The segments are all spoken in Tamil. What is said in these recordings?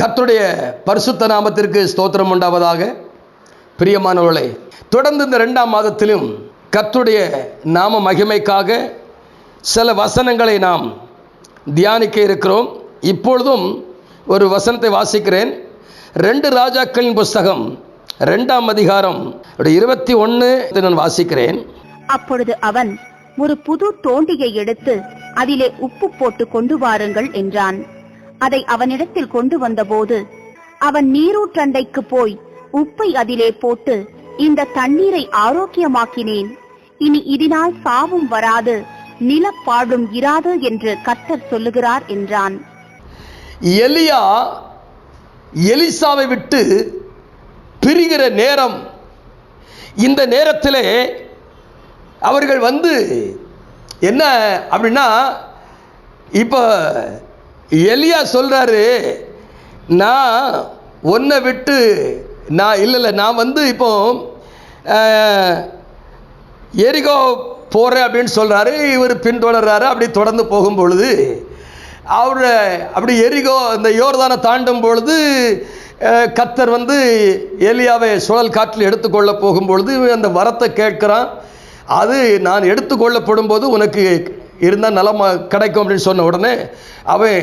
கத்துடைய பரிசுத்த நாமத்திற்கு ஸ்தோத்திரம் உண்டாவதாக. பிரியமானவர்களை தொடர்ந்து இந்த ரெண்டாம் மாதத்திலும் கத்துடைய நாம மகிமைக்காக சில வசனங்களை நாம் தியானிக்க இருக்கிறோம். இப்பொழுதும் ஒரு வசனத்தை வாசிக்கிறேன். ரெண்டு ராஜாக்களின் புஸ்தகம் ரெண்டாம் அதிகாரம் இருபத்தி ஒன்று நான் வாசிக்கிறேன். அப்பொழுது அவன் ஒரு புது தோண்டியை எடுத்து அதிலே உப்பு போட்டு கொண்டு வாருங்கள் என்றான். அதை அவனிடத்தில் கொண்டு வந்தபோது அவன் நீரூற்றண்டைக்கு போய் உப்பை அதிலே போட்டு இந்த தண்ணீரை ஆரோக்கியமாக்கினேன். இனி இதனால் சாவும் வராது நிலப்பாடும் இராது என்று கர்த்தர் சொல்லுகிறார் என்றான். எலியா எலிசாவை விட்டு பிரிகிற நேரம் இந்த நேரத்தில் அவர்கள் வந்து என்ன அப்படின்னா இப்போ எலியா சொல்கிறாரு நான் உன்னை விட்டு நான் இல்லை இல்லை நான் வந்து இப்போ எரிகோ போகிறேன் அப்படின்னு சொல்கிறாரு இவர் பின்தொடர்றாரு. அப்படி தொடர்ந்து போகும் பொழுது அவர் அப்படி எரிகோ அந்த யோர்தானை தாண்டும் பொழுது கத்தர் வந்து எலியாவை சுழல் காற்றில் எடுத்துக்கொள்ள போகும்பொழுது பொழுது அந்த வரத்தை கேட்குறான். அது நான் எடுத்துக்கொள்ளப்படும் போது உனக்கு இருந்தால் நலமா கிடைக்கும் அப்படின்னு சொன்ன உடனே அவன்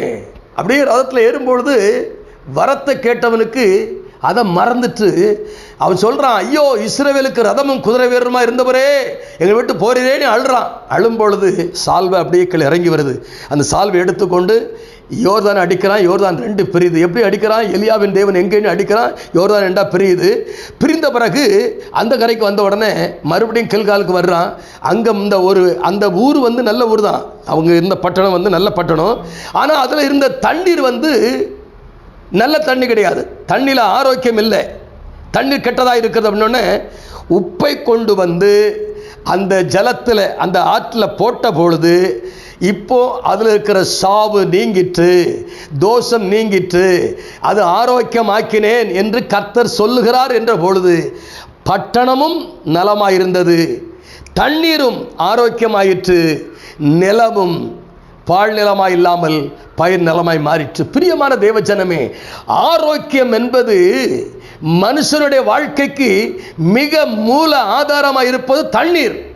அப்படியே ரதத்தில் ஏறும்பொழுது வரத்தை கேட்டவனுக்கு அதை மறந்துட்டு அவன் சொல்கிறான் ஐயோ இஸ்ரவேலுக்கு ரதமும் குதிரை வீரருமா இருந்தவரே எங்களை விட்டு போறீரேன்னு அழுறான். அழும் பொழுது சால்வை அப்படியே கீழே இறங்கி வருது. அந்த சால்வை எடுத்துக்கொண்டு யோர்தான் அடிக்கிறான் யோர்தான் ரெண்டு பிரியுது. எப்படி அடிக்கிறான்? எலியாவின் தேவன் எங்கேன்னு அடிக்கிறான் யோர்தான் ரெண்டா பிரியுது. பிரிந்த பிறகு அந்த கரைக்கு வந்த உடனே மறுபடியும் கில்காலுக்கு வர்றான். அங்கே இந்த ஒரு அந்த ஊர் வந்து நல்ல ஊர் தான். அவங்க இருந்த பட்டணம் வந்து நல்ல பட்டணம். ஆனால் அதில் இருந்த தண்ணீர் வந்து நல்ல தண்ணி கிடையாது. தண்ணியில் ஆரோக்கியம் இல்லை. தண்ணீர் கெட்டதாக இருக்கிறது அப்படின்னோடனே உப்பை கொண்டு வந்து அந்த ஜலத்தில் அந்த ஆற்றில் போட்ட பொழுது இப்போ அதில் இருக்கிற சாவு நீங்கிற்று தோஷம் நீங்கிற்று அது ஆரோக்கியமாக்கினேன் என்று கர்த்தர் சொல்லுகிறார் என்ற பொழுது பட்டணமும் நலமாயிருந்தது தண்ணீரும் ஆரோக்கியமாயிற்று நிலமும் பால் நிலமாய் இல்லாமல் பயிர் நிலமாய் மாறிற்று. பிரியமான தேவஜனமே ஆரோக்கியம் என்பது மனுஷனுடைய வாழ்க்கைக்கு மிக மூல ஆதாரமாக இருப்பது தண்ணீர்.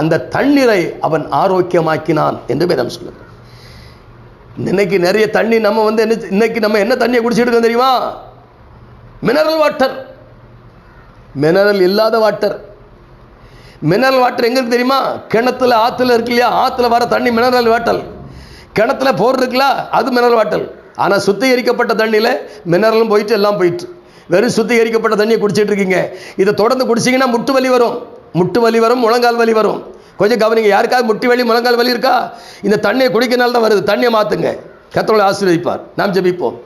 அந்த தண்ணீரை அவன் ஆரோக்கியமாக்கினான் என்று வேதம் சொல்லுது. இன்னைக்கு நிறைய தண்ணி நம்ம வந்து என்ன இன்னைக்கு நம்ம என்ன தண்ணியை குடிச்சிட்டு இருக்கோம் தெரியுமா? மினரல் வாட்டர் மினரல் இல்லாத வாட்டர் மினரல் வாட்டர் எங்களுக்கு தெரியுமா? கிணத்துல ஆற்றுல இருக்கு இல்லையா? ஆற்றுல வர தண்ணி மினரல் வாட்டர் கிணத்துல போர் இருக்குல்ல? அது மினரல் வாட்டர் ஆனால் சுத்திகரிக்கப்பட்ட தண்ணியில் மினரலும் போயிட்டு எல்லாம் போயிட்டு. வெறும் சுத்திகரிக்கப்பட்ட தண்ணியை குடிச்சிட்டு இருக்கீங்க. இதை தொடர்ந்து குடிச்சிங்கன்னா முட்டு வலி வரும். முட்டு வலி வரும் முழங்கால் வலி வரும். கொஞ்சம் கவனிங்க யாருக்காவது முட்டி வலி முழங்கால் வலி இருக்கா? இந்த தண்ணியை குடிக்கனால தான் வருது. தண்ணியை மாற்றுங்க கத்தோட ஆசீர்வதிப்பார். நாம் ஜெபிப்போம்.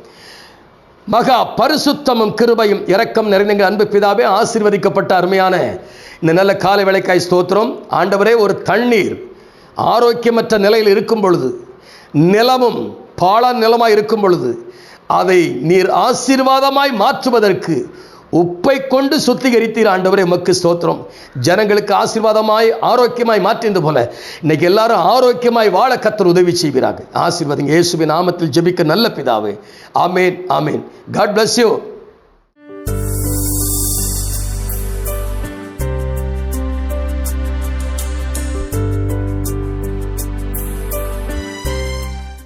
மகா பரிசுத்தமும் கிருபையும் இரக்கம் நிறைந்த அன்பு பிதாவே ஆசீர்வதிக்கப்பட்ட அருமையான இந்த நல்ல காலை விளக்காய் ஸ்தோத்திரம். ஆண்டவரே ஒரு தண்ணீர் ஆரோக்கியமற்ற நிலையில் இருக்கும் பொழுது நிலமும் பாழான் நிலமாய் இருக்கும் பொழுது அதை நீர் ஆசீர்வாதமாய் மாற்றுவதற்கு உப்பை கொண்டு சுத்திகரித்தீர் ஆண்டவரே உமக்கு ஸ்தோத்திரம். ஜனங்களுக்கு ஆசீர்வாதமாய் ஆரோக்கியமாய் மாற்றினது போல இன்னைக்கு எல்லாரும் ஆரோக்கியமாய் வாழ கத்தர் உதவி செய்கிறார்கள் ஆசீர்வாதம் இயேசுவின் நாமத்தில் ஜெபிக்க நல்ல பிதாவே. ஆமேன் ஆமேன். God bless you